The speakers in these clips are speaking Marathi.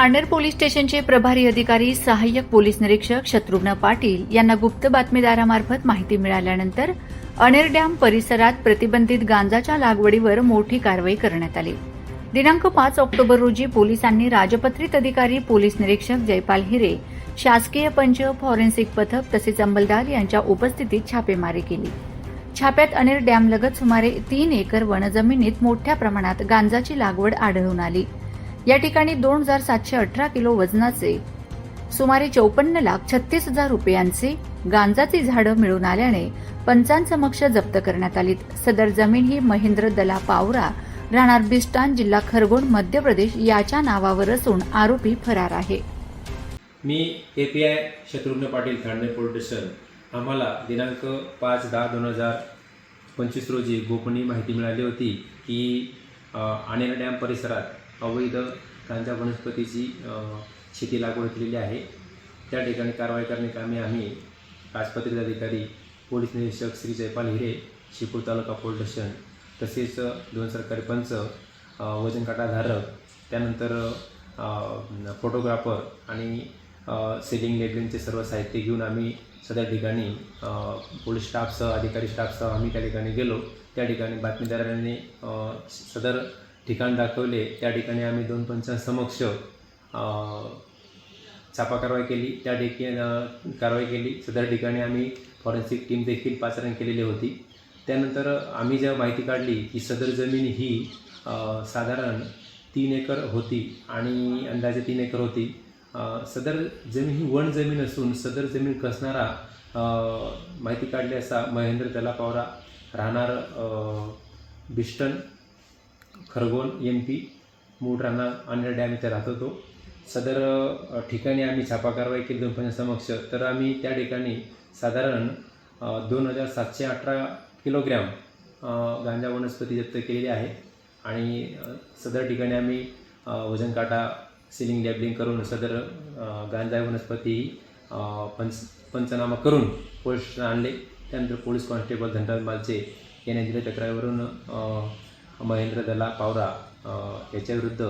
धारनेर पोलीस स्टेशनचे प्रभारी अधिकारी सहाय्यक पोलीस निरीक्षक शत्रुघ्न पाटील यांना गुप्त बातमीदारामार्फत माहिती मिळाल्यानंतर अनेर डॅम परिसरात प्रतिबंधित गांजाच्या लागवडीवर मोठी कारवाई करण्यात आली. दिनांक पाच ऑक्टोबर रोजी पोलिसांनी राजपत्रित अधिकारी पोलीस निरीक्षक जयपाल हिरे शासकीय पंच फॉरेन्सिक पथक तसेच अंमलदार यांच्या उपस्थितीत छापेमारी केली. छाप्यात अनेर डॅमलगत सुमारे तीन एकर वनजमिनीत मोठ्या प्रमाणात गांजाची लागवड आढळून आली. या ठिकाणी दोन हजार सातशे अठरा किलो वजनाचे सुमारे चौपन्न लाख छत्तीस हजार रुपयांचे गांजाची झाडं मिळून आल्याने पंचांसमक्ष जप्त करण्यात आली सदर जमीन ही महेंद्र दला पावरा राहणार बिस्टान जिल्हा खरगोण मध्य प्रदेश याच्या नावावर असून आरोपी फरार आहे. मी A P I Shatrughan Patil Thane police station. आम्हाला दिनांक पाच दहा दोन हजार पंचवीस रोजी गोपनीय माहिती मिळाली होती की अ, डॅम परिसरात अवैध गांजा वनस्पतीची शेती लागवड केलेली आहे. त्या ठिकाणी कारवाई करण्याकामी आम्ही राजपत्रित अधिकारी पोलीस निरीक्षक श्री जयपाल हिरे शिपूर तालुका पोलीस स्टेशन तसेच दोन सरकारी पंच वजन काटाधारक त्यानंतर फोटोग्राफर आणि सेलिंग लेबलिंगचे सर्व साहित्य घेऊन आम्ही सगळ्या ठिकाणी पोलीस स्टाफसह अधिकारी स्टाफसह आम्ही त्या ठिकाणी गेलो. त्या ठिकाणी बातमीदारांनी सदर ठिकाण दाखवले त्या ठिकाणी आम्ही दोन पंचांसमक्ष छापा कारवाई केली. त्या ठिकाणी कारवाई केली. सदर ठिकाणी आम्ही फॉरेन्सिक टीम देखील पाचारण केलेली होती. त्यानंतर आम्ही जेव्हा माहिती काढली की सदर जमीन ही साधारण तीन एकर होती आणि अंदाजे तीन एकर होती सदर जमीन ही वन जमीन असून सदर जमीन कसणारा माहिती काढली असा महेंद्र दलापावरा राहणार बिष्टन खरगोन एम पी मूळ राहणार अन्य डॅम इथे राहत होतो सदर ठिकाणी आम्ही छापा कारवाई केली दोन समक्ष. तर आम्ही त्या ठिकाणी साधारण दोन हजार सातशे अठरा किलोग्रॅम गांजा वनस्पती जप्त केलेली आहे. आणि सदर ठिकाणी आम्ही वजन काटा सिलिंग लॅबलिंग करून सदर गांजा वनस्पती पंच पंचनामा करून पोलीस आणले. त्यानंतर पोलीस कॉन्स्टेबल धनराज मालचे यांनी दिल्या तक्रारीवरून महेंद्र दला पावरा याच्याविरुद्ध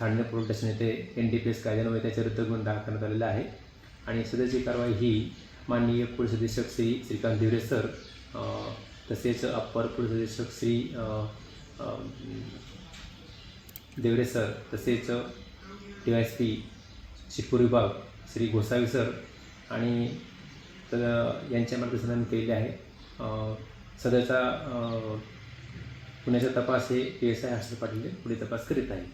ठाणे पोलीस स्टेशन येथे एन डी पी एस कायद्यान्वये त्याच्याविरुद्ध गुन्हा दाखल करण्यात आलेला आहे. आणि सदरची कारवाई ही माननीय पोलीस अधीक्षक श्री श्रीकांत दिवरे सर तसेच अप्पर पोलीस अधीक्षक श्री देवरे सर तसेच D Y S P Shipur विभाग श्री गोसावी सर आणि तर यांच्या मार्गदर्शनाने केलेले आहे. सध्याचा सदरचा पुण्याच्या तपास हे P S I Harshad Patil हे पुढे तपास करीत आहेत.